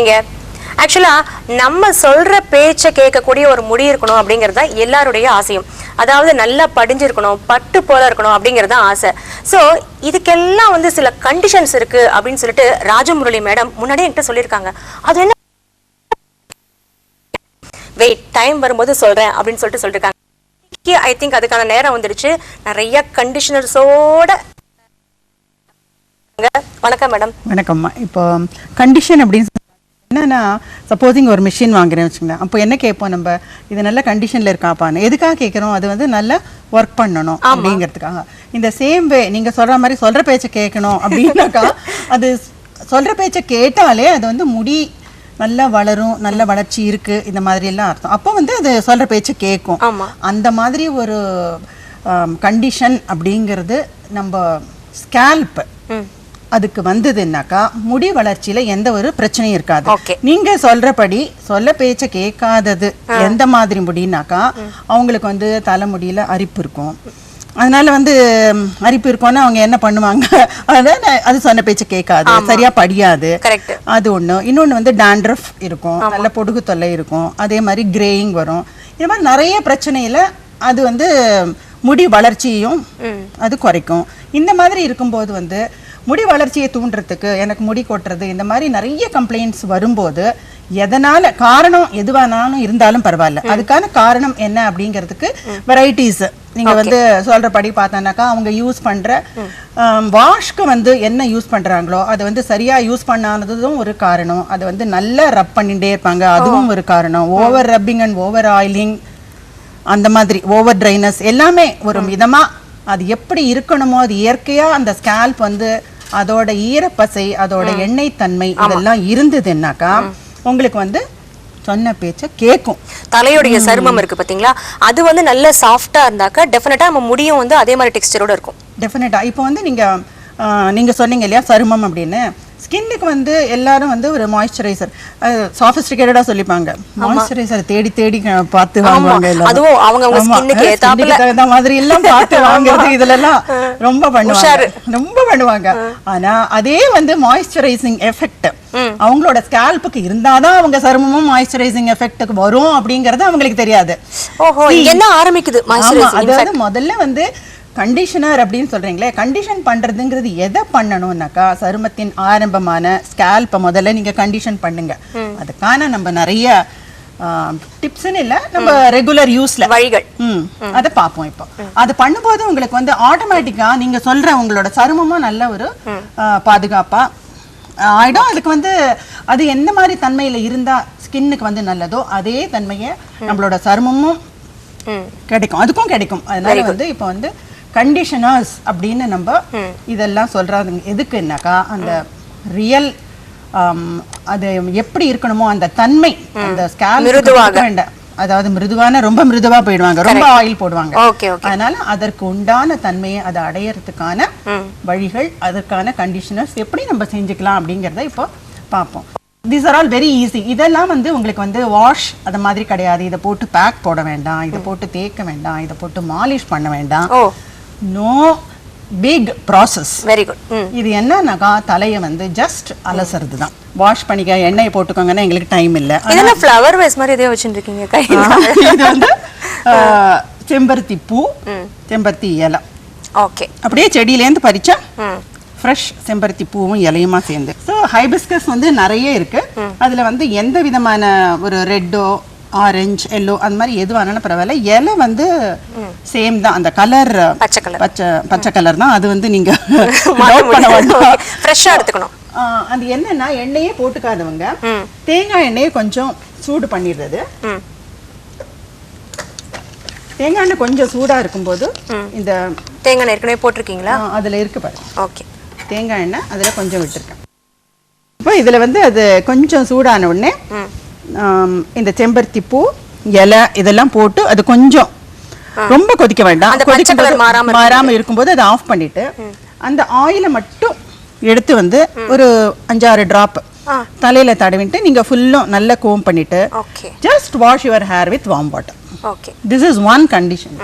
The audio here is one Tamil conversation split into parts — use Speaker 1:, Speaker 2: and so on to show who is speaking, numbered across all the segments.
Speaker 1: இருக்கீங்க ஆக்சுவலா நம்ம சொல்ற பேச்சை கேட்கக்கூடிய ஒரு முடி இருக்கணும் அப்படிங்கிறது தான் எல்லாருடைய ஆசையும். அதாவது நல்லா படிஞ்சிருக்கணும் பட்டு போல இருக்கணும் அப்படிங்கிறது தான் ஆசை. ஸோ இதுக்கெல்லாம் வந்து சில கண்டிஷன்ஸ் இருக்கு அப்படின்னு சொல்லிட்டு ராஜமுரளி மேடம் முன்னாடியே என்கிட்ட சொல்லியிருக்காங்க. அது என்ன? வெயிட் டைம் வரும்போது சொல்றேன் அப்படின்னு சொல்லிட்டு சொல்லிருக்காங்க. ஐ திங்க் அதுக்கான நேரம் வந்துடுச்சு. நிறைய கண்டிஷனர்ஸோட வணக்கம் மேடம்
Speaker 2: வணக்கம்மா. இப்போ கண்டிஷன் அப்படின்னு என்னன்னா சப்போஸிங் ஒரு மிஷின் வாங்குறேன் வச்சுங்களேன் அப்போ என்ன கேட்போம் நம்ம? இது நல்ல கண்டிஷனில் இருக்காப்பான்னு. எதுக்காக கேட்குறோம்? அது வந்து நல்லா ஒர்க் பண்ணணும் அப்படிங்கிறதுக்காக. இந்த சேம் வே நீங்கள் சொல்கிற மாதிரி சொல்கிற பேச்சை கேட்கணும் அப்படின்னாக்கா அது சொல்கிற பேச்சை கேட்டாலே அது வந்து முடி நல்லா வளரும் நல்ல வளர்ச்சி இருக்கு இந்த மாதிரி எல்லாம் அர்த்தம். அப்போ வந்து அது சொல்கிற பேச்சை கேட்கும். அந்த மாதிரி ஒரு கண்டிஷன் அப்படிங்கிறது நம்ம ஸ்கேல்ப் அதுக்கு வந்ததுன்னாக்கா முடி வளர்ச்சியில எந்த ஒரு பிரச்சனையும் இருக்காது. நீங்க சொல்றபடி சொல்ல பேச்ச கேட்காதது எந்த மாதிரி முடினாக்கா அவங்களுக்கு வந்து தலைமுடியில அரிப்பு இருக்கும். அதனால வந்து அரிப்பு இருக்கும்னா அவங்க என்ன பண்ணுவாங்க? அதான் அது சொன்ன பேச்ச கேட்காது. சரியா படியாது. அது ஒண்ணு. இன்னொன்னு வந்து dandruff இருக்கும். நல்ல பொடுகு தொல்லை இருக்கும். அதே மாதிரி கிரேயிங் வரும். இந்த மாதிரி நிறைய பிரச்சனையில அது வந்து முடி வளர்ச்சியையும் அது குறைக்கும். இந்த மாதிரி இருக்கும்போது வந்து முடி வளர்ச்சியை தூண்டுறதுக்கு எனக்கு முடி கொட்டுறது இந்த மாதிரி நிறைய கம்ப்ளைண்ட்ஸ் வரும்போது எதனால காரணம் எதுவானாலும் இருந்தாலும் பரவாயில்ல. அதுக்கான காரணம் என்ன அப்படிங்கிறதுக்கு வெரைட்டிஸ் நீங்க வந்து சொல்றபடி பார்த்தோன்னாக்கா அவங்க யூஸ் பண்ற வாஷ்க்கு வந்து என்ன யூஸ் பண்றாங்களோ அதை வந்து சரியா யூஸ் பண்ணாததும் ஒரு காரணம். அதை வந்து நல்லா ரப் பண்ணிட்டே இருப்பாங்க. அதுவும் ஒரு காரணம். Over rubbing and over oiling அந்த மாதிரி ஓவர் ட்ரைனஸ் எல்லாமே ஒரு விதமா அது எப்படி இருக்கணுமோ அது இயற்கையா அந்த ஸ்கேல்ப் வந்து அதோட ஈரப்பசை அதோட எண்ணெய் தன்மை இதெல்லாம் இருந்ததுன்னாக்கா உங்களுக்கு வந்து சொன்ன பேச்ச கேட்கும்
Speaker 1: தலையுடைய சருமம் இருக்கு பாத்தீங்களா? அது வந்து நல்ல சாஃப்டா இருந்தாக்கா டெஃபினட்டா நம்ம முடியும் வந்து அதே மாதிரி டெக்ஸ்டரோட இருக்கும்.
Speaker 2: டெஃபினட்டா இப்போ வந்து நீங்க நீங்க சொன்னீங்க இல்லையா சருமம் அப்படின்னு. ஸ்கின்னுக்கு வந்து எல்லாரும் வந்து ஒரு மாய்ஸ்சரைசர் சாஃபிஸ்டிகேட்டடா சொல்லிப்பாங்க. மாய்ஸ்சரைசர் தேடி தேடி பார்த்து வாங்குவாங்க.
Speaker 1: அதுவும் அவங்கவங்க
Speaker 2: ஆமா.
Speaker 1: skin க்கு
Speaker 2: அஹ்,
Speaker 1: ஏத்தாப்புல.
Speaker 2: தகுந்த மாதிரி எல்லாம் பார்த்து வாங்குறது இதுல எல்லாம் ரொம்ப பண்ணுவாங்க. ரொம்ப பண்ணுவாங்க. ஆனா அதே வந்து மாய்ஸ்சரைசிங் எஃபெக்ட் அவங்களோட ஸ்கேல்ப்புக்கு இருந்தாதான் அவங்க சருமமும் மாய்ஸ்சரைசிங் எஃபெக்ட்டுக்கு வரும் அப்படிங்கறது அவங்களுக்கு தெரியாது.
Speaker 1: ஓஹோ என்ன ஆரம்பிக்குது
Speaker 2: அதாவது முதல்ல வந்து கண்டிஷனர் அப்படின்னு சொல்றீங்களே கண்டிஷன் பண்றதுங்கிறது எதை பண்ணணும்னாக்கா சருமத்தின் ஆரம்பமான ஸ்கேல்ப்பை முதல்ல நீங்க கண்டிஷன் பண்ணுங்க. அதுக்கான நம்ம நிறைய டிப்ஸ்னு இல்ல நம்ம ரெகுலர் யூஸ்ல
Speaker 1: வழிகள்.
Speaker 2: ம். அதை பார்ப்போம் இப்போ. அது பண்ணும்போது உங்களுக்கு வந்து ஆட்டோமேட்டிக்கா நீங்க சொல்ற உங்களோட சருமமும் நல்ல ஒரு ஆ, பாதுகாப்பா. ஆ, ஆயிடும் அதுக்கு வந்து அது எந்த மாதிரி தன்மையில இருந்தா ஸ்கின்னுக்கு வந்து நல்லதோ அதே தன்மையை நம்மளோட சருமமும். கிடைக்கும். அதுக்கும் கிடைக்கும். அதனால வந்து இப்போ வந்து கண்டிஷனர்ஸ் அப்படின்னு நம்ம இதெல்லாம் சொல்றாங்க எதுக்குன்னாக்கா அந்த ரியல் அது எப்படி இருக்கணுமோ அந்த தன்மை அந்த ஸ்கேல்
Speaker 1: மிருதுவாக.
Speaker 2: வேண்டாம் அதாவது மிருதுவான ரொம்ப மிருதுவா போயிடுவாங்க. ரொம்ப ஆயில் போடுவாங்க. அதனால அதற்கு உண்டான தன்மையை அதை அடையறதுக்கான வழிகள் அதற்கான கண்டிஷனர்ஸ் எப்படி நம்ம செஞ்சுக்கலாம் அப்படிங்கறத இப்போ பார்ப்போம். These are all very easy இதெல்லாம் வந்து உங்களுக்கு வந்து வாஷ் அது மாதிரி கிடையாது. இதை போட்டு பேக் போட வேண்டாம். இதை போட்டு தேய்க்க வேண்டாம். இதை போட்டு மாலிஷ் பண்ண வேண்டாம். No big process
Speaker 1: very good
Speaker 2: இது என்னன்னாக்கா தலையை வந்து ஜஸ்ட் அலசுறது தான் வாஷ் பண்ணிக்க எண்ணெயை போட்டுக்கோங்கன்னா எங்களுக்கு டைம் இல்லை.
Speaker 1: இதெல்லாம் ஃப்ளவர் வேஸ் மாதிரி எதையோ வச்சுருக்கீங்க கையில?
Speaker 2: இது வந்து செம்பருத்தி பூ செம்பருத்தி இலை.
Speaker 1: ஓகே
Speaker 2: அப்படியே செடியிலேருந்து பறிச்சா ஃப்ரெஷ் செம்பருத்தி பூவும் இலையுமா சேர்ந்து. ஸோ ஹைபிஸ்கஸ் வந்து நிறைய இருக்கு. அதுல வந்து எந்த விதமான ஒரு ரெட்டோ ஆரஞ்சு எல்லோ அந்த மாதிரி எது வேணாலும் பரவாயில்ல. இலை வந்து சேம் தான். அந்த கலர்
Speaker 1: பச்சை கலர்
Speaker 2: பச்சை பச்சை கலர் தான். அது வந்து நீங்க
Speaker 1: ஃப்ரெஷ்ஷாக எடுத்துக்கணும்.
Speaker 2: அது என்னன்னா எண்ணெயே போட்டுக்காதவங்க. தேங்காய் எண்ணெயை கொஞ்சம் சூடு பண்ணிடுறது. தேங்காய் எண்ணெய் கொஞ்சம் சூடா இருக்கும்போது இந்த
Speaker 1: தேங்காய் எண்ணெய் ஏற்கனவே போட்டிருக்கீங்களா?
Speaker 2: அதுல இருக்கு பாரு.
Speaker 1: ஓகே
Speaker 2: தேங்காய் எண்ணெய் அதில் கொஞ்சம் விட்டுருக்கேன். இப்போ இதில் வந்து அது கொஞ்சம் சூடான உடனே இந்த செம்பருத்தி பூ இலை இதெல்லாம் போட்டு அது கொஞ்சம் ரொம்ப கொதிக்க வேண்டாம். கொதிக்கும்
Speaker 1: colour
Speaker 2: போது-
Speaker 1: மாறாம
Speaker 2: மாறாம இருக்கும்போது அதை ஆஃப் பண்ணிட்டு அந்த ஆயிலை மட்டும் எடுத்து வந்து ஒரு அஞ்சாறு டிராப். தலையில தடவிட்டு நீங்க ஃபுல்லும் நல்லா கோம் பண்ணிட்டு just wash your hair with warm water
Speaker 1: okay.
Speaker 2: This is one condition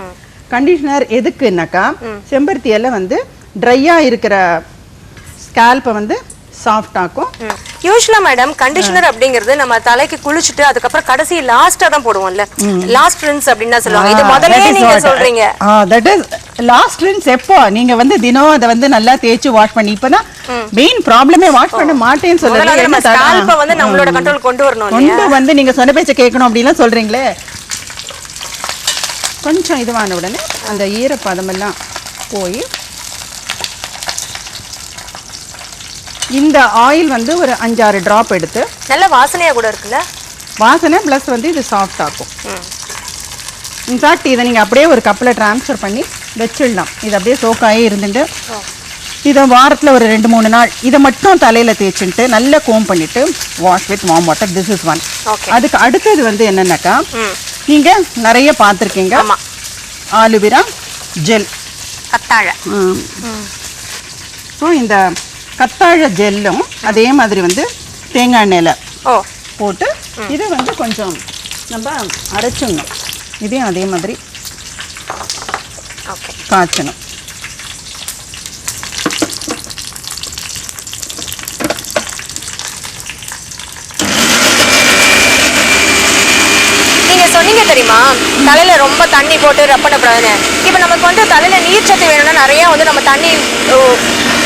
Speaker 2: conditioner எதுக்குன்னாக்கா செம்பருத்தி இலை வந்து ட்ரையாக இருக்கிற ஸ்கேல்ப்பை வந்து சாஃப்ட் ஆக்கும்.
Speaker 1: யூஸ்வலா மேடம் கண்டிஷனர் அப்படிங்கிறது நம்ம தலைக்கு குளிச்சுட்டு அதுக்கப்புறம் கடைசி லாஸ்டா தான் போடுவோம்ல. லாஸ்ட் ரின்ஸ் அப்படின்னு சொல்லுவாங்க. இது முதல்லயே நீங்க சொல்றீங்க.
Speaker 2: தட் இஸ் லாஸ்ட் ரின்ஸ் எப்போ? நீங்க வந்து தினம் அதை வந்து நல்லா தேய்ச்சு வாஷ் பண்ணி இப்பதான் மெயின் ப்ராப்ளமே வாஷ் பண்ண மாட்டேன்னு
Speaker 1: வந்து நம்ம? ஸ்கால்ப வந்து நம்மளோட கண்ட்ரோல் கொண்டு வரணும்
Speaker 2: கொண்டு வந்து நீங்க சொன்ன பேச்ச கேட்கணும் அப்படிலாம் சொல்றீங்களே? கொஞ்சம் இதுவான உடனே அந்த ஈரப்பதமெல்லாம் போய் இந்த ஆயில் வந்து ஒரு அஞ்சாறு டிராப் எடுத்து
Speaker 1: நல்ல வாசனையா கூட இருக்குல்ல?
Speaker 2: வாசனை ப்ளஸ் வந்து இது சாஃப்ட் ஆக்கும். இன்ஃபேக்ட் இதை நீங்கள் அப்படியே ஒரு கப்பில் ட்ரான்ஸ்ஃபர் பண்ணி வச்சிடலாம். இது அப்படியே சோக்காயே இருந்துட்டு இதை வாரத்தில் ஒரு ரெண்டு மூணு நாள் இதை மட்டும் தலையில் தேய்ச்சிட்டு நல்லா கோம் பண்ணிட்டு wash with warm water this is one. அதுக்கு அடுத்தது வந்து என்னன்னாக்கா நீங்கள் நிறைய பார்த்துருக்கீங்க. ஆலுவிரா ஜெல்
Speaker 1: கத்தாழை.
Speaker 2: ஸோ இந்த கத்தாழை ஜெல்லும் அதே மாதிரி வந்து தேங்காய் எண்ணெயில் போட்டு இதை வந்து கொஞ்சம் நம்ம அரைச்சிடணும். இதையும் அதே மாதிரி காய்ச்சணும்
Speaker 1: நீங்க சொன்னீங்க தெரியுமா? தலையில ரொம்ப தண்ணி போட்டு ரப் பண்ணக்கூடாதுன்னு. இப்போ நமக்கு வந்து தலையில நீர் சத்து வேணும்னா நிறைய வந்து நம்ம தண்ணி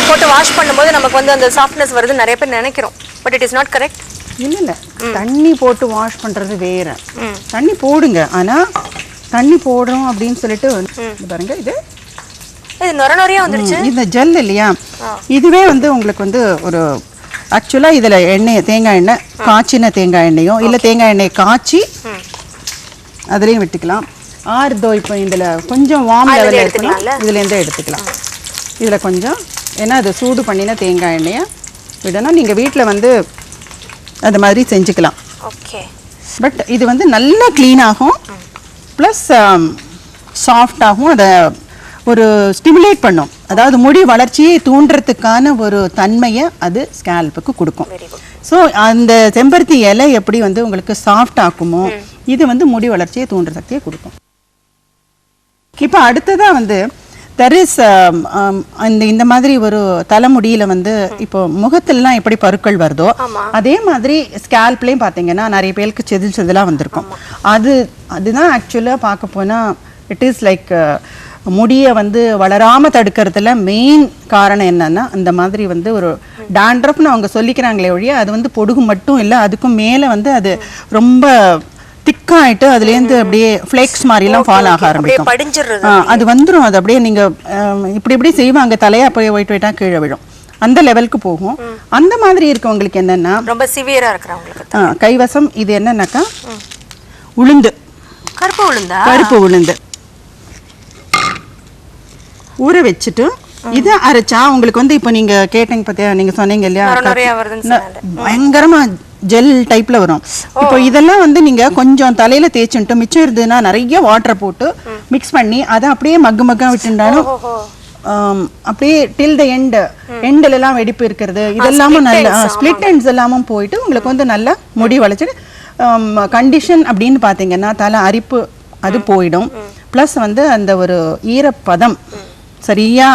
Speaker 1: போட்டு வாஷ் பண்ணும்போது நமக்கு வந்து அந்த சாஃப்ட்னஸ் வருது. நிறைய பேர் நினைக்கிறோம். But it is not correct
Speaker 2: இல்லை இல்லை தண்ணி போட்டு வாஷ் பண்ணுறது வேற. தண்ணி போடுங்க. ஆனால் தண்ணி போடுறோம் அப்படின்னு சொல்லிட்டு பாருங்க இது
Speaker 1: இது நொர நொறையா வந்துருச்சு?
Speaker 2: இந்த ஜெல் இல்லையா? இதுவே வந்து உங்களுக்கு வந்து ஒரு ஆக்சுவலாக இதில் எண்ணெய் தேங்காய் எண்ணெய் காய்ச்சின தேங்காய் எண்ணெயோ இல்லை தேங்காய் எண்ணெயை காய்ச்சி அதுலேயும் விட்டுக்கலாம். ஆறுதோ இப்போ இதில் கொஞ்சம் வார்ம் லெவலில்? இருக்கணும். இதுலேருந்தே எடுத்துக்கலாம். இதில் கொஞ்சம் ஏன்னா அது சூடு பண்ணின தேங்காய் எண்ணெயை விடணும். நீங்கள் வீட்டில் வந்து அது மாதிரி செஞ்சுக்கலாம்.
Speaker 1: ஓகே.
Speaker 2: பட் இது வந்து நல்லா க்ளீன் ஆகும். ப்ளஸ் சாஃப்டாகவும் அதை ஒரு ஸ்டிமுலேட் பண்ணும். அதாவது முடி வளர்ச்சியை தூண்டுறதுக்கான ஒரு தன்மையை அது ஸ்கேல்புக்கு கொடுக்கும். ஸோ அந்த செம்பருத்தி இலை எப்படி வந்து உங்களுக்கு சாஃப்ட் ஆக்குமோ இது வந்து முடி வளர்ச்சியை தூண்டுற சக்தியை கொடுக்கும். இப்போ அடுத்ததாக வந்து தெர் இஸ் அந்த இந்த மாதிரி ஒரு தலைமுடியில வந்து இப்போ முகத்திலலாம் எப்படி பருக்கள் வருதோ. அதே மாதிரி ஸ்கேல்ப்லேயும் பார்த்தீங்கன்னா நிறைய பேருக்கு செதில் செதிலாக வந்திருக்கும். அது அதுதான் ஆக்சுவலாக பார்க்க போனால் இட் இஸ் லைக் முடியை வந்து வளராம தடுக்கிறதுல மெயின் காரணம் என்னன்னா அந்த மாதிரி வந்து ஒரு டாண்ட்ரப்னு அவங்க சொல்லிக்கிறாங்களே ஒழிய அது வந்து பொடுகு மட்டும் இல்லை அதுக்கும் மேலே வந்து அது ரொம்ப திக்காயிட்டு அதுலேருந்து அப்படியே ஃப்ளேக்ஸ் மாதிரிலாம் ஃபால் ஆக ஆரம்பிக்கும். அது வந்துரும். அது அப்படியே நீங்க ஆம், இப்படி இப்படி செய்வாங்க. தலையை அப்படியே ஒயிட் ஒயிட்டா கீழே விழும். அந்த லெவலுக்கு போகும். அந்த மாதிரி இருக்கவங்களுக்கு என்னன்னா
Speaker 1: ரொம்ப சிவியரா இருக்கிறவங்களுக்கு
Speaker 2: கைவசம் இது என்னன்னாக்கா உளுந்து.
Speaker 1: கருப்பு உளுந்தா?
Speaker 2: கருப்பு உளுந்து. ஊற வச்சுட்டு இதை அரைச்சா உங்களுக்கு வந்து இப்போ நீங்க கேட்டீங்க பார்த்தியா நீங்க சொன்னீங்க இல்லையா
Speaker 1: நொர
Speaker 2: ஜெல் டைப்ல வரும். இப்போ இதெல்லாம் வந்து நீங்க கொஞ்சம் தலையில தேய்ச்சுட்டு மிச்சம் இருந்ததுன்னா நிறைய வாட்டர் போட்டு மிக்ஸ் பண்ணி அதை அப்படியே மக்கு மக்கா விட்டுண்டாலும் அப்படியே டில் த எண்ட் எண்ட்ல எல்லாம் வெடிப்பு இருக்கிறது. இதெல்லாமும் நல்ல ஸ்பிளிட் எண்ட்ஸ் எல்லாமும் போயிட்டு உங்களுக்கு வந்து நல்ல முடி வளைச்சிட்டு கண்டிஷன் அப்படின்னு பார்த்தீங்கன்னா தலை அரிப்பு அது போயிடும். ப்ளஸ் வந்து அந்த ஒரு ஈரப்பதம் சரியா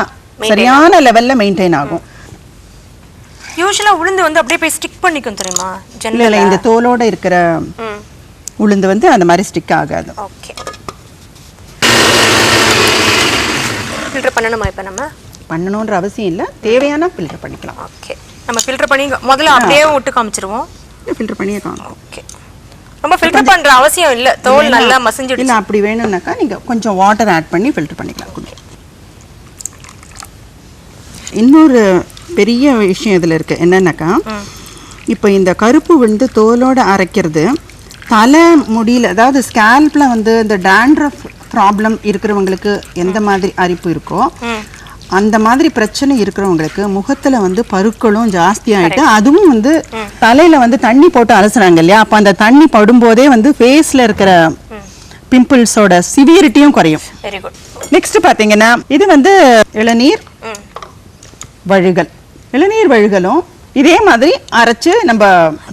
Speaker 2: சரியான லெவல்ல மெயின்டைன் ஆகும்.
Speaker 1: யூஸ்வலா உளுந்து வந்து அப்படியே போய் ஸ்டிக் பண்ணிக்கும் தெரியுமா?
Speaker 2: இல்ல இந்த தோலோட இருக்கிற உளுந்து வந்து அந்த மாதிரி ஸ்டிக் ஆகாது.
Speaker 1: ஓகே ஃபில்டர் பண்ணணுமா இப்போ நம்ம?
Speaker 2: பண்ணணுன்ற அவசியம் இல்லை. தேவையான ஃபில்டர் பண்ணிக்கலாம்.
Speaker 1: ஓகே நம்ம ஃபில்டர் பண்ணி முதல்ல அப்படியே விட்டு காமிச்சிருவோம்.
Speaker 2: ஃபில்டர் பண்ணியே காணும்
Speaker 1: ஓகே ரொம்ப ஃபில்டர் பண்ற அவசியம் இல்ல. தோல் நல்லா மசிஞ்சிடுச்சு.
Speaker 2: இல்ல அப்படி வேணும்னாக்கா நீங்க கொஞ்சம் வாட்டர் ஆட் பண்ணி ஃபில்டர் பண்ணிக்கலாம். இன்னொரு பெரிய விஷயம் இதுல இருக்கு. என்னன்னாக்கா இப்போ இந்த கருப்பு வந்து தோலோட அரைக்கிறது தலை முடியல அதாவது ஸ்கேல்ப்ல வந்து இந்த டேண்ட்ரஃப் ப்ராப்ளம் இருக்கிறவங்களுக்கு எந்த மாதிரி அரிப்பு இருக்கோ அந்த மாதிரி பிரச்சனை இருக்கிறவங்களுக்கு முகத்துல வந்து பருக்களும் ஜாஸ்தி ஆயிட்டு அதுவும் வந்து தலையில வந்து தண்ணி போட்டு அலசுறாங்க இல்லையா? அப்ப அந்த தண்ணி படும்போதே வந்து ஃபேஸ்ல இருக்கிற பிம்பிள்ஸோட சிவியரிட்டியும் குறையும்.
Speaker 1: வெரி குட்
Speaker 2: நெக்ஸ்ட் பாத்தீங்கன்னா இது வந்து இளநீர் வழுகல். இளநீர் வழுகலும் இதே மாதிரி அரைச்சு நம்ம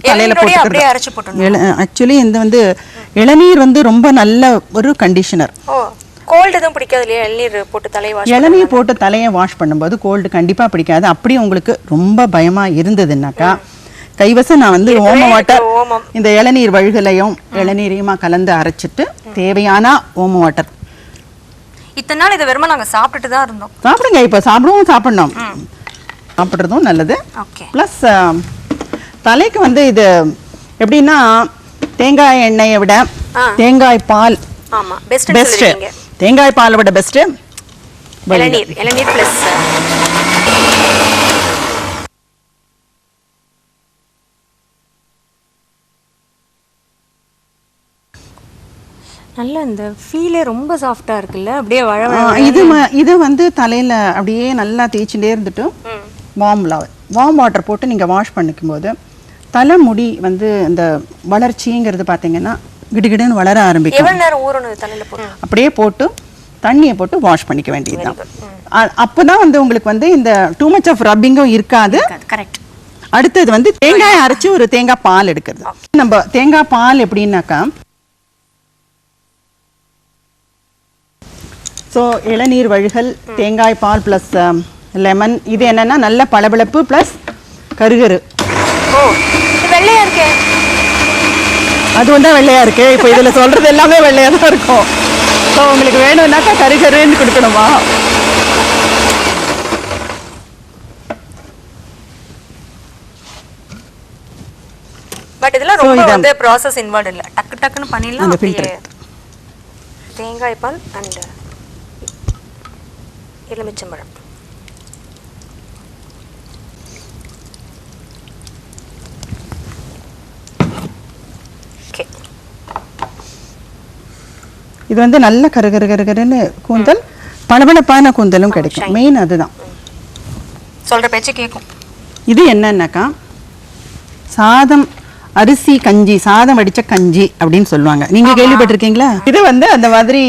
Speaker 2: தலையில
Speaker 1: போட்டுடணும்.
Speaker 2: ஆக்சுவலி இந்த வந்து இளநீர் வந்து ரொம்ப நல்ல ஒரு கண்டிஷனர்
Speaker 1: கோல்டு எதுவும் பிடிக்காது இல்லையா? இளநீர் போட்டு தலையை வாஷ்
Speaker 2: இளநீர் போட்டு தலையை வாஷ் பண்ணும்போது கோல்டு கண்டிப்பா பிடிக்காது. அப்படி உங்களுக்கு ரொம்ப பயமா இருந்ததுன்னாக்கா கைவசம் நான் வந்து ஓம வாட்டர். இந்த இளநீர் வழுகலையும் இளநீரையுமா கலந்து அரைச்சிட்டு தேவையான ஓம வாட்டர்
Speaker 1: இத்தனை நாள் இதை வெறும நாங்க சாப்பிட்டுட்டு தான் இருந்தோம்.
Speaker 2: சாப்பிடுங்க இப்போ சாப்பிடவும் சாப்பிடணும். சாப்பிட்றதும் நல்லது.
Speaker 1: ஓகே.
Speaker 2: ப்ளஸ் தலைக்கு வந்து இது எப்படின்னா தேங்காய் எண்ணெயை விட. தேங்காய் பால்
Speaker 1: ஆமா பெஸ்ட்
Speaker 2: தேங்காய் பாலை விட பெஸ்ட்
Speaker 1: இளநீர் இளநீர் பிளஸ் நல்ல இந்த ஃபீலே ரொம்ப சாஃப்டா இருக்குல்ல அப்படியே வழ
Speaker 2: இது இது வந்து தலையில அப்படியே நல்லா தேய்ச்சிட்டே இருந்துட்டு வார்ம் வார்ம் வாட்டர் போட்டு நீங்க வாஷ் பண்ணிக்கும் போது தலைமுடி வந்து இந்த வளர்ச்சிங்கிறது பார்த்தீங்கன்னா கிடுகிடுன்னு வளர ஆரம்பிக்கும். அப்படியே போட்டு தண்ணியை போட்டு வாஷ் பண்ணிக்க வேண்டியதுதான். அ- அப்பதான் வந்து உங்களுக்கு வந்து இந்த டூ மச் ஆஃப் ரப்பிங்கும் இருக்காது.
Speaker 1: கரெக்ட்
Speaker 2: அடுத்தது வந்து தேங்காய் அரைச்சு ஒரு தேங்காய் பால் எடுக்கிறது. நம்ம தேங்காய் பால் எப்படின்னாக்கா ஸோ இளநீர் வழுகல் தேங்காய் பால் ப்ளஸ் லெமன் இது என்னன்னா நல்ல பளபளப்பு ப்ளஸ் கருகரு.
Speaker 1: ஓ வெள்ளையா இருக்கே.
Speaker 2: அது வந்து வெள்ளையா இருக்கு. இப்போ இதுல சொல்றது எல்லாமே வெள்ளையா தான் இருக்கும். ஸோ உங்களுக்கு வேணும்னாக்கா கருகருன்னு கொடுக்கணுமா?
Speaker 1: பட் இதெல்லாம் ரொம்ப. வந்து ப்ராசஸ் இன்வால்வ் இல்ல. டக்கு டக்குன்னு பண்ணிடலாம்
Speaker 2: அந்த.
Speaker 1: தேங்காய் பால் அண்ட் எலுமிச்சம்பழம்.
Speaker 2: இது வந்து நல்ல கருகரு கருகருன்னு கூந்தல் பளபளப்பான கூந்தலும் கிடைக்கும். மெயின் அதுதான்.
Speaker 1: சொல்ற பேச்சு கேட்கும்
Speaker 2: இது என்னன்னாக்கா சாதம் அரிசி கஞ்சி சாதம் வடிச்ச கஞ்சி அப்படின்னு சொல்லுவாங்க. நீங்க கேள்விப்பட்டிருக்கீங்களா? இது வந்து அந்த மாதிரி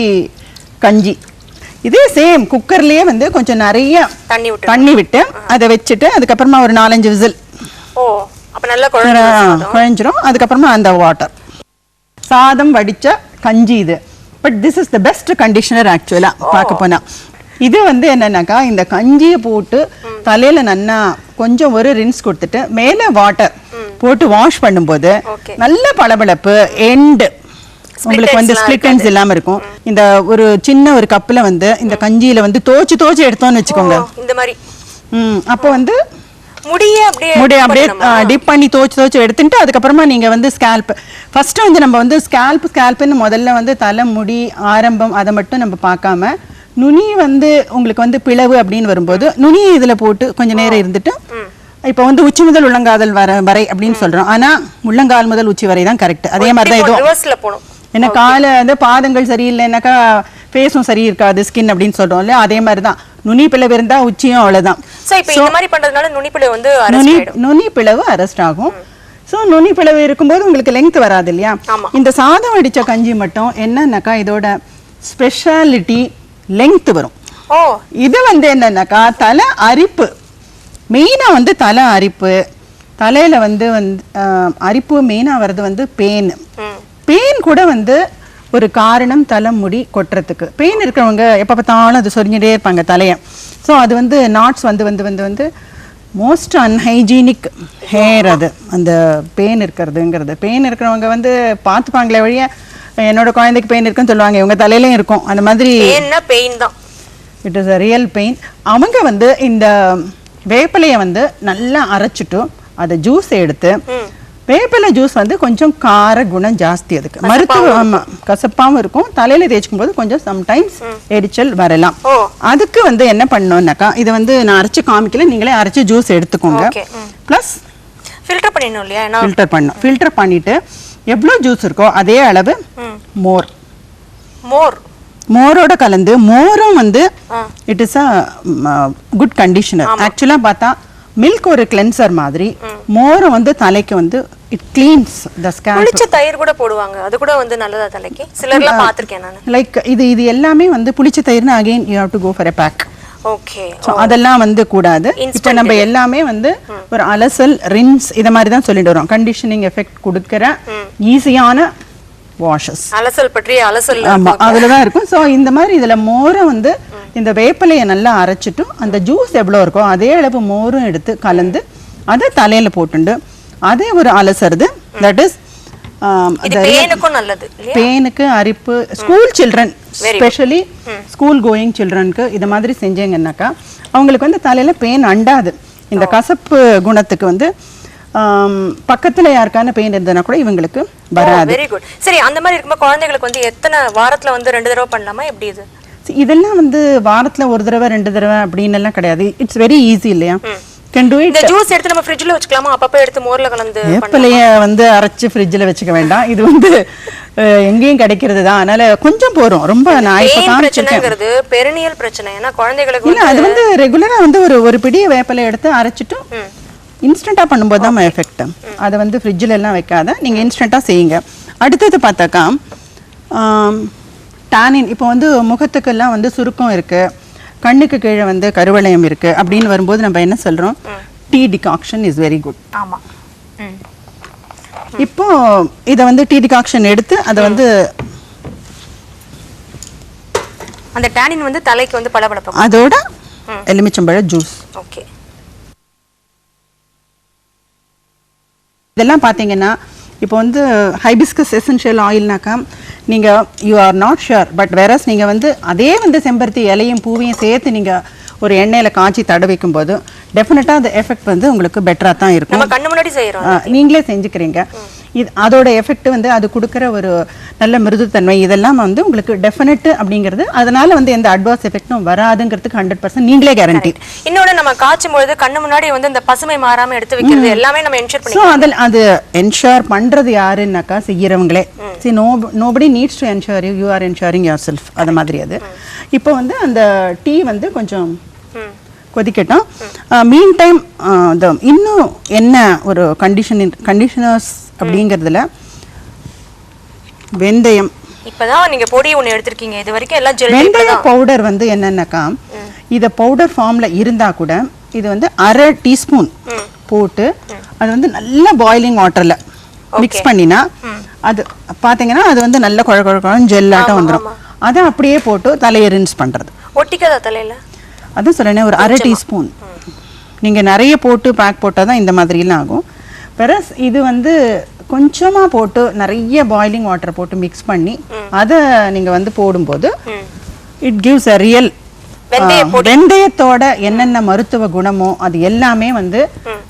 Speaker 2: கஞ்சி. இதே சேம் குக்கர்லயே வந்து கொஞ்சம் நிறைய
Speaker 1: தண்ணி விட்டு
Speaker 2: தண்ணி விட்டு அதை வச்சுட்டு அதுக்கப்புறமா ஒரு நாலஞ்சு விசில்.
Speaker 1: ஓ அப்ப நல்லா குழம்பு
Speaker 2: குழஞ்சிரும். அதுக்கப்புறமா அந்த வாட்டர் சாதம் வடிச்ச கஞ்சி இது. But this is the best conditioner ஆக்சுவலா பார்க்க போனா. இது வந்து என்னன்னாக்கா இந்த கஞ்சியை போட்டு தலையில நன்னா கொஞ்சம் ஒரு ரின்ஸ் கொடுத்துட்டு மேல வாட்டர் போட்டு வாஷ் பண்ணும்போது. நல்ல பளபளப்பு எண்டு உங்களுக்கு வந்து ஸ்பிளிட் ends இல்லாம இருக்கும். இந்த ஒரு சின்ன ஒரு கப்புல வந்து இந்த கஞ்சியில வந்து தோச்சு தோச்சு எடுத்தோம்னு வச்சுக்கோங்க.
Speaker 1: இந்த மாதிரி.
Speaker 2: ம் அப்போ வந்து
Speaker 1: முடியே அப்படியே
Speaker 2: முடி
Speaker 1: dip
Speaker 2: அப்படியே? டிப் பண்ணி துவச்சு துவச்சு எடுத்துட்டு அதுக்கப்புறமா நீங்க வந்து ஸ்கேல்ப் ஃபர்ஸ்ட் வந்து நம்ம வந்து ஸ்கேல்ப் ஸ்கேல்ப்னு முதல்ல வந்து தலை முடி ஆரம்பம் அதை மட்டும் நம்ம பார்க்காம நுனி வந்து உங்களுக்கு வந்து பிளவு அப்படின்னு வரும்போது நுனியை இதுல போட்டு கொஞ்ச நேரம் இருந்துட்டு இப்போ வந்து உச்சி முதல் உள்ளங்காதல் வர வரை அப்படின்னு சொல்றோம். ஆனா உள்ளங்கால் முதல் உச்சி வரை தான் கரெக்ட் அதே மாதிரி தான் இதுவும். என்ன கால வந்து பாதங்கள் சரியில்லைன்னாக்கா ஃபேஸும் சரி இருக்காது ஸ்கின் அப்படின்னு சொல்றோம் இல்லையா? அதே மாதிரி தான் நுனி பிளவு இருந்தா உச்சியும் அவ்வளவுதான்.
Speaker 1: சோ இப்போ இந்த மாதிரி பண்றதுனால நுனிப்புல வந்து
Speaker 2: நுனி பிளவு அரெஸ்ட் ஆகும். ஸோ நுனி பிளவு இருக்கும்போது உங்களுக்கு லெங்த் வராது இல்லையா. இந்த சாதம் அடிச்ச கஞ்சி மட்டும் என்னன்னாக்கா இதோட ஸ்பெஷாலிட்டி லெங்த் வரும். இது வந்து என்னன்னாக்கா தலை அரிப்பு. மெயினா வந்து தலை அரிப்பு. தலையில வந்து வந்து அரிப்பு மெயினா வர்றது வந்து பெயின் பெயின் கூட வந்து ஒரு காரணம் தலைமுடி கொட்டுறதுக்கு. பெயின் இருக்கிறவங்க எப்போ பார்த்தாலும் அது சொரிஞ்சிட்டே இருப்பாங்க தலையை. ஸோ அது வந்து நாட்ஸ் வந்து வந்து வந்து வந்து மோஸ்ட் அன்ஹைஜீனிக் ஹேர் அது. அந்த பெயின் இருக்கிறதுங்கிறது. பெயின் இருக்கிறவங்க வந்து பார்த்துப்பாங்களே வழிய என்னோட குழந்தைக்கு பெயின் இருக்குன்னு சொல்லுவாங்க இவங்க தலையிலையும் இருக்கும். அந்த மாதிரி
Speaker 1: பெயின்னா பெயின் தான்.
Speaker 2: It is a real pain அவங்க வந்து இந்த வேப்பிலையை வந்து நல்லா அரைச்சிட்டு அதை ஜூஸ் எடுத்து வேப்பிலை ஜூஸ் வந்து கொஞ்சம் கார குணம் ஜாஸ்தி அதுக்கு. மருத்துவ ஆமா கசப்பாவும் இருக்கும். தலையில தேய்ச்சிக்கும் போது கொஞ்சம் சம்டைம்ஸ் எரிச்சல் வரலாம். அதுக்கு வந்து என்ன பண்ணணும்னாக்கா இதை வந்து நான் அரைச்சு காமிக்கல நீங்களே அரைச்சு ஜூஸ் எடுத்துக்கோங்க. ப்ளஸ்
Speaker 1: ஃபில்டர் பண்ணிடணும் இல்லையா?
Speaker 2: ஃபில்டர் பண்ணணும். ஃபில்டர் பண்ணிட்டு எவ்வளோ ஜூஸ் இருக்கோ அதே அளவு மோர்.
Speaker 1: மோர்.
Speaker 2: மோரோட கலந்து மோரும் வந்து. It is a good conditioner ஆக்சுவலா பார்த்தா மில்க் ஒரு கிளென்சர் மாதிரி மோரும் வந்து தலைக்கு வந்து இட் கிளீன்ஸ் த ஸ்கேல்ப்
Speaker 1: புளிச்ச தயிர் கூட போடுவாங்க. அது கூட வந்து நல்லதா தலைக்கு? சிலர்லாம் பார்த்திருக்கேன் நான்.
Speaker 2: லைக் இது இது எல்லாமே வந்து புளிச்ச தயிர்னு again you have to go for a pack
Speaker 1: okay
Speaker 2: so அதெல்லாம் வந்து கூடாது. இப்போ நம்ம எல்லாமே வந்து ஒரு அலசல் ரின்ஸ் இத மாதிரி தான் சொல்லிட்டு வரோம். கண்டிஷனிங் எஃபெக்ட் கொடுக்கிற ஈஸியான
Speaker 1: வாஷஸ் அலசல் பற்றி அலசல்
Speaker 2: ஆமா அதுல தான் இருக்கும். ஸோ இந்த மாதிரி இதுல மோரை வந்து இந்த வேப்பிலையை நல்லா அரைச்சிட்டும் அந்த ஜூஸ் எவ்வளோ இருக்கோ அதே அளவு மோரும் எடுத்து கலந்து அதை தலையில போட்டுண்டு அதே ஒரு அலசறது தட் இஸ் பேனுக்கு அரிப்பு school children specially school going சில்ட்ரனுக்கு இது மாதிரி செஞ்சீங்கன்னாக்கா அவங்களுக்கு வந்து தலையில பேன் அண்டாது. இந்த கசப்பு குணத்துக்கு வந்து ஆம், பக்கத்துல யாருக்கான பெயின் இருந்ததுன்னா கூட இவங்களுக்கு வராது.
Speaker 1: வெரி குட் சரி அந்த மாதிரி இருக்கும்போது குழந்தைகளுக்கு வந்து எத்தனை வாரத்துல வந்து ரெண்டு தடவை பண்ணலாமா? எப்படி இது?
Speaker 2: இதெல்லாம் வந்து வாரத்துல ஒரு தடவை ரெண்டு தடவை அப்படின்னு எல்லாம் கிடையாது. இட்ஸ் வெரி ஈஸி இல்லையா? கேன் டூ இட்
Speaker 1: ஜூஸ் எடுத்து நம்ம ஃப்ரிட்ஜ்ல வச்சுக்கலாமா? அப்பப்ப எடுத்து மோர்ல கலந்து
Speaker 2: வேப்பிலைய வந்து அரைச்சு ஃப்ரிட்ஜில் வச்சுக்க வேண்டாம். இது வந்து எங்கேயும் கிடைக்கிறது தான். அதனால கொஞ்சம் போறோம். ரொம்ப நான் இப்போ
Speaker 1: பிரச்சனைங்கிறது பெருநியல் பிரச்சனை. ஏன்னா குழந்தைகளுக்கு
Speaker 2: இல்ல அது வந்து ரெகுலரா வந்து ஒரு ஒரு பிடிய வேப்பிலை எடுத்து அரைச்சிட்டு இன்ஸ்டண்ட்டாக பண்ணும்போது தான் எஃபெக்ட் அதை வந்து ஃப்ரிட்ஜில் எல்லாம் வைக்காத. நீங்க இன்ஸ்டண்ட்டாக செய்யுங்க. அடுத்தது பார்த்தாக்கா டானின் இப்போ வந்து முகத்துக்கெல்லாம் வந்து சுருக்கம் இருக்கு. கண்ணுக்கு கீழே வந்து கருவளையம் இருக்கு அப்படின்னு வரும்போது நம்ம என்ன சொல்றோம்? Tea decoction is very good
Speaker 1: ஆமா.
Speaker 2: இப்போ இதை வந்து டீ டிகாக்ஷன் எடுத்து அதை வந்து
Speaker 1: அந்த டேனின் வந்து தலைக்கு வந்து பளபளப்பு.
Speaker 2: அதோட எலுமிச்சம்பழ ஜூஸ்
Speaker 1: ஓகே.
Speaker 2: இதெல்லாம் பார்த்தீங்கன்னா இப்போ வந்து ஹைபிஸ்கஸ் எசென்ஷியல் ஆயில்னாக்கா நீங்கள் you are not sure but whereas நீங்கள் வந்து அதே வந்து செம்பருத்தி இலையும் பூவையும் சேர்த்து நீங்கள் ஒரு எண்ணெயில் காய்ச்சி தடவிக்கும் போது டெஃபினட்டாக அந்த எஃபெக்ட் வந்து உங்களுக்கு பெட்டராக தான் இருக்கும்.
Speaker 1: கண்ணு முன்னாடி
Speaker 2: நீங்களே செஞ்சுக்கிறீங்க. இது அதோட எஃபெக்ட் வந்து அது கொடுக்குற ஒரு நல்ல மிருதுத்தன்மை. இதெல்லாம் வந்து உங்களுக்கு டெஃபினட் அப்படிங்கிறது அதனால வந்து எந்த அட்வான்ஸ் எஃபெக்டும் வராதுங்கிறதுக்கு ஹண்ட்ரட் பர்சன்ட் நீங்களே கேரண்டி
Speaker 1: இன்னொன்னு நம்ம காய்ச்சும் பொழுது கண்ணு முன்னாடி வந்து இந்த பசுமை மாறாம எடுத்து வைக்கிறது எல்லாமே நம்ம என்ஷூர் பண்ணி
Speaker 2: அதில் அது என்ஷூர் பண்ணுறது யாருன்னாக்கா செய்கிறவங்களே see no nobody needs to ensure you are ensuring yourself அது மாதிரி அது. இப்போ வந்து அந்த டீ வந்து கொஞ்சம். கொதிக்கட்டும். மீன் டைம் இன்னும் என்ன ஒரு கண்டிஷன் கண்டிஷனர்ஸ் அப்படிங்கிறதுல வெந்தயம்.
Speaker 1: இப்பதான் நீங்க பொடி ஒண்ணு எடுத்திருக்கீங்க. இது வரைக்கும் எல்லாம் ஜெல்
Speaker 2: வெந்தய பவுடர் வந்து என்னன்னாக்கா இத பவுடர் ஃபார்ம்ல இருந்தா கூட இது வந்து அரை டீஸ்பூன் போட்டு அது வந்து நல்ல பாயிலிங் வாட்டர்ல மிக்ஸ் பண்ணினா அது பாத்தீங்கன்னா அது வந்து நல்ல குழ குழ குழன்னு ஜெல்லாட்டம் வந்துடும் அதை அப்படியே போட்டு தலையை ரின்ஸ் பண்றது.
Speaker 1: ஒட்டிக்காதா தலையில?
Speaker 2: அதான் சொல்றேனே ஒரு அரை டீஸ்பூன். நீங்க நிறைய போட்டு பேக் போட்டால் தான் இந்த மாதிரிலாம் ஆகும். பெரஸ் இது வந்து கொஞ்சமா போட்டு நிறைய பாயிலிங் வாட்டர் போட்டு மிக்ஸ் பண்ணி அதை நீங்க வந்து போடும்போது இட் கிவ்ஸ் அ ரியல் வெந்தயத்தோட என்னென்ன மருத்துவ குணமோ அது எல்லாமே வந்து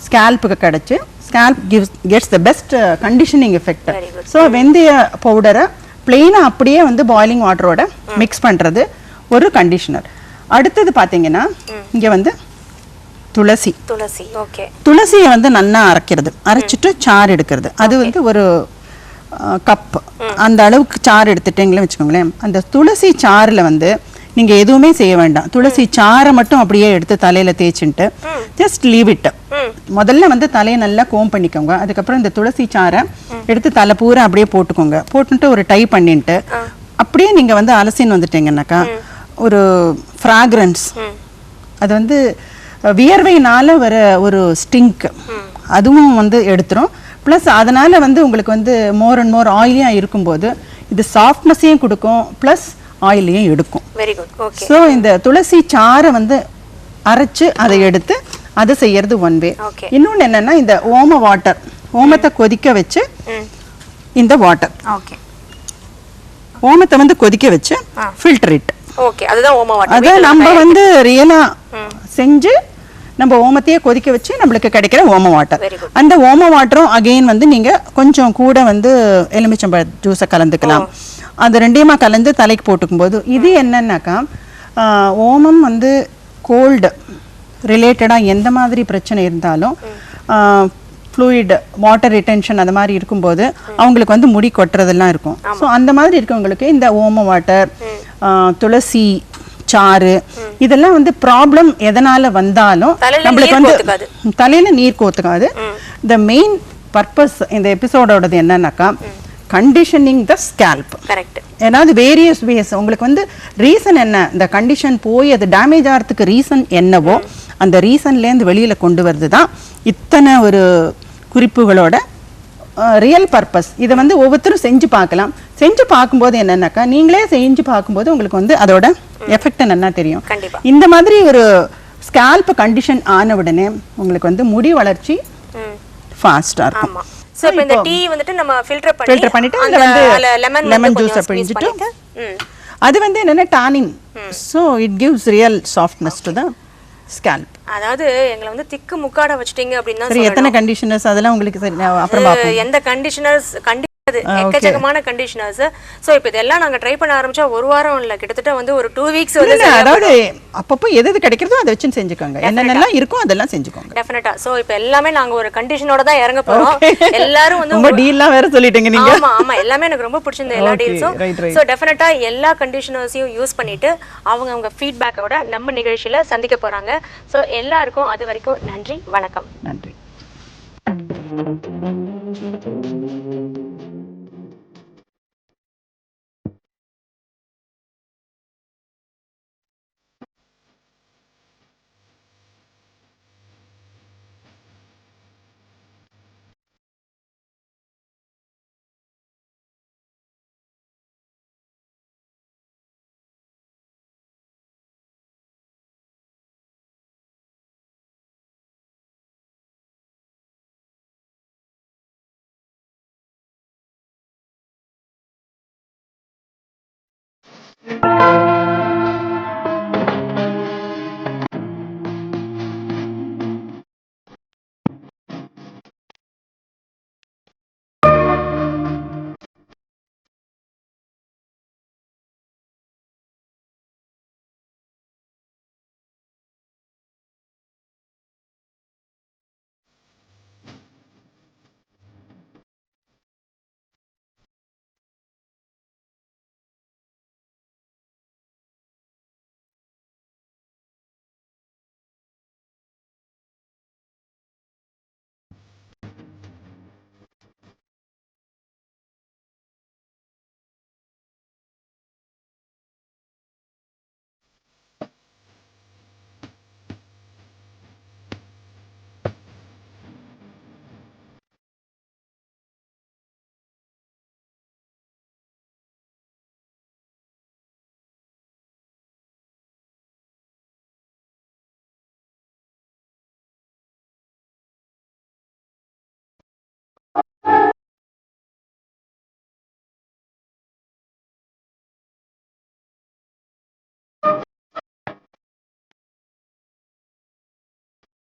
Speaker 2: ஸ்கேல்ப்புக்கு கிடைச்சு scalp gives gets the best conditioning effect so வெந்தய பவுடரை பிளெயினாக அப்படியே வந்து பாயிலிங் வாட்டரோட மிக்ஸ் பண்றது ஒரு கண்டிஷனர் அடுத்தது பாத்தீங்கன்னா இங்க வந்து துளசி.
Speaker 1: துளசி ஓகே
Speaker 2: துளசியை வந்து நல்லா அரைக்கிறது. அரைச்சிட்டு சாறு எடுக்கிறது. அது வந்து ஒரு கப் அந்த அளவுக்கு சாறு எடுத்துட்டீங்களே வச்சுக்கோங்களேன். அந்த துளசி சாறுல வந்து நீங்க எதுவுமே செய்ய வேண்டாம். துளசி சாறை மட்டும் அப்படியே எடுத்து தலையில தேய்ச்சின்ட்டு ஜஸ்ட் லீவ் இட் முதல்ல வந்து தலையை நல்லா கோம் பண்ணிக்கோங்க. அதுக்கப்புறம் இந்த துளசி சாறை எடுத்து தலை பூரா அப்படியே போட்டுக்கோங்க. போட்டுட்டு ஒரு டை பண்ணிட்டு அப்படியே நீங்க வந்து அலசின்னு வந்துட்டீங்கன்னாக்கா ஒரு ஃப்ராக்ரன்ஸ் அது வந்து வியர்வையினால வர ஒரு ஸ்டிங்க் அதுவும் வந்து எடுத்துரும். ப்ளஸ் அதனால வந்து உங்களுக்கு வந்து மோர் அண்ட் மோர் ஆயிலியாக இருக்கும்போது இது சாஃப்ட்னஸையும் கொடுக்கும் ப்ளஸ் ஆயிலையும் எடுக்கும்.
Speaker 1: வெரி குட்
Speaker 2: ஸோ இந்த துளசி சாறை வந்து அரைச்சு அதை எடுத்து அதை செய்யறது ஒன் வே. இன்னொன்று என்னன்னா இந்த ஓம வாட்டர் ஓமத்தை கொதிக்க வச்சு இந்த வாட்டர்
Speaker 1: ஓகே
Speaker 2: ஓமத்தை வந்து கொதிக்க வச்சு ஃபில்டர் இட்
Speaker 1: ஓகே அதுதான் ஓமா வாட்டர்
Speaker 2: அதை நம்ம வந்து ரியலா செஞ்சு நம்ம ஓமத்தையே கொதிக்க வச்சு நம்மளுக்கு கிடைக்கிற ஓம வாட்டர். அந்த ஓம வாட்டரும் அகைன் வந்து நீங்க கொஞ்சம் கூட வந்து எலுமிச்சம்பழ ஜூஸை கலந்துக்கலாம். அது ரெண்டையுமா கலந்து தலைக்கு போட்டுக்கும் போது இது என்னன்னாக்கா ஓமம் வந்து கோல்டு ரிலேட்டடாக எந்த மாதிரி பிரச்சனை இருந்தாலும் ஃப்ளூயிட் வாட்டர் ரிட்டென்ஷன் அந்த மாதிரி இருக்கும்போது அவங்களுக்கு வந்து முடி கொட்டுறதெல்லாம் இருக்கும். ஸோ அந்த மாதிரி இருக்கவங்களுக்கு இந்த ஓம வாட்டர் துளசி சாறு இதெல்லாம் வந்து ப்ராப்ளம் எதனால வந்தாலும் நம்மளுக்கு வந்து. தலையில நீர் கோத்துக்காது. த மெயின் பர்பஸ் இந்த எபிசோடோடது என்னன்னாக்கா கண்டிஷனிங் த ஸ்கேல்ப்
Speaker 1: கரெக்ட்
Speaker 2: ஏதாவது வேரியஸ் வேஸ் உங்களுக்கு வந்து ரீசன் என்ன? இந்த கண்டிஷன் போய் அது டேமேஜ் ஆகிறதுக்கு ரீசன் என்னவோ அந்த ரீசன்லேருந்து வெளியில் கொண்டு வருது தான் இத்தனை ஒரு குறிப்புகளோட ரியல் பர்பஸ் இதை வந்து ஒவ்வொருத்தரும் செஞ்சு பார்க்கலாம். செஞ்சு பார்க்கும்போது என்னன்னாக்கா நீங்களே செஞ்சு பார்க்கும்போது உங்களுக்கு வந்து அதோட எஃபெக்ட் நல்லா தெரியும். இந்த மாதிரி ஒரு ஸ்கேல்ப் கண்டிஷன் ஆன உடனே உங்களுக்கு வந்து முடி வளர்ச்சி ஃபாஸ்டா இருக்கும்.
Speaker 1: சோ இப்போ இந்த டீ வந்துட்டு நம்ம ஃபில்டர் பண்ணி
Speaker 2: ஃபில்டர் பண்ணிட்டு அதுல வந்து
Speaker 1: லெமன்
Speaker 2: லெமன்
Speaker 1: ஜூஸ் பிழிஞ்சிட்டு
Speaker 2: அது வந்து என்னன்னா tannin so it gives real softness to the scalp
Speaker 1: அதாவது எங்களை வந்து திக்கு முக்காட வச்சிட்டீங்க அப்படின்னு
Speaker 2: எத்தனை கண்டிஷனர்ஸ் அதெல்லாம் உங்களுக்கு.
Speaker 1: எந்த கண்டிஷனர்ஸ் கண்டி எக்கச்சக்கமான கண்டிஷனர்ஸ் சோ இப்போ இதெல்லாம் நாங்க ட்ரை பண்ண ஆரம்பிச்சா ஒரு வாரம் இல்ல கிட்டத்தட்ட வந்து ஒரு டூ வீக்ஸ் வந்து
Speaker 2: அதாவது அப்பப்போ எது எது கிடைக்கிறதோ அதை வச்சு செஞ்சுக்கோங்க. என்னென்னலாம் இருக்கோ அதெல்லாம் செஞ்சுக்கோங்க.
Speaker 1: டெஃபினட்டா சோ இப்போ எல்லாமே நாங்க ஒரு கண்டிஷனோட தான் இறங்க போறோம். எல்லாரும் வந்து
Speaker 2: ரொம்ப டீல்லாம் வேற சொல்லிட்டீங்க நீங்க.
Speaker 1: ஆமா ஆமா. எல்லாமே எனக்கு ரொம்ப பிடிச்சிருந்த எல்லா டீல்ஸும். ஸோ டெஃபினட்டா எல்லா கண்டிஷனர்ஸையும் யூஸ் பண்ணிட்டு அவங்க அவங்க ஃபீட்பேக்கோட நம்ம நிகழ்ச்சியில சந்திக்க போறாங்க. ஸோ எல்லாருக்கும் அது வரைக்கும் நன்றி வணக்கம்.
Speaker 2: நன்றி.